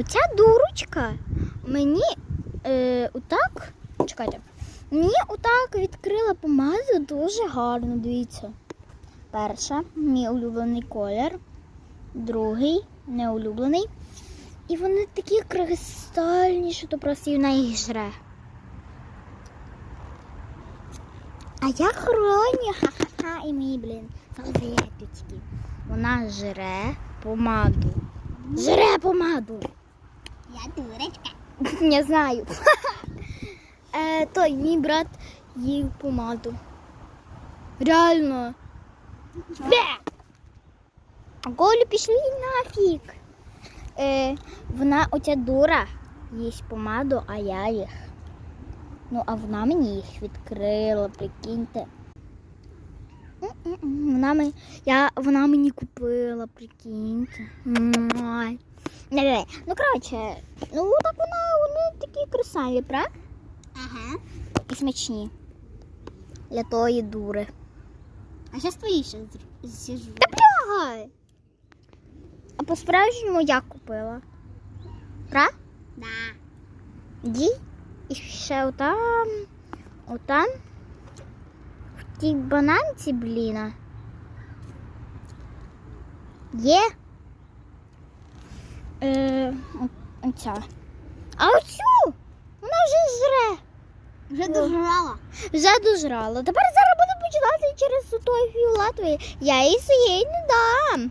Оця дурочка мені е, отак. Чекайте. Мені отак відкрила помаду дуже гарно, дивіться. Перша, мій улюблений колір. Другий неулюблений. І вони такі кристальні, що то просто вона їх жре. А я хроні, ха-ха-ха, і мій, блін, салфеточки. Вона жре помаду. Жре помаду. Я дурочка. Не знаю. е, той мій брат їв помаду. Реально. Бе! А Колю пішли нафіг. Е, вона оця дура їсть помаду, а я їх. Ну, а вона мені їх відкрила, прикиньте. Вона мені, я, вона мені купила, прикиньте. Не, не, не. Ну, коротше, ну так вона, вони такі красиві, правда? Ага. І смачні. Для тої дури. А зараз твої ще з'їжджу. Та блягай. А по-справжньому я купила. Пра? Да. Ді. І ще отам. Отам. В тій бананці, бліна. Є. Е, оця. А оцю вона вже жре. Вже дожрала. Вже дожрала. Тепер зараз буде починати через той фіолетовий. Я їй своєї не дам.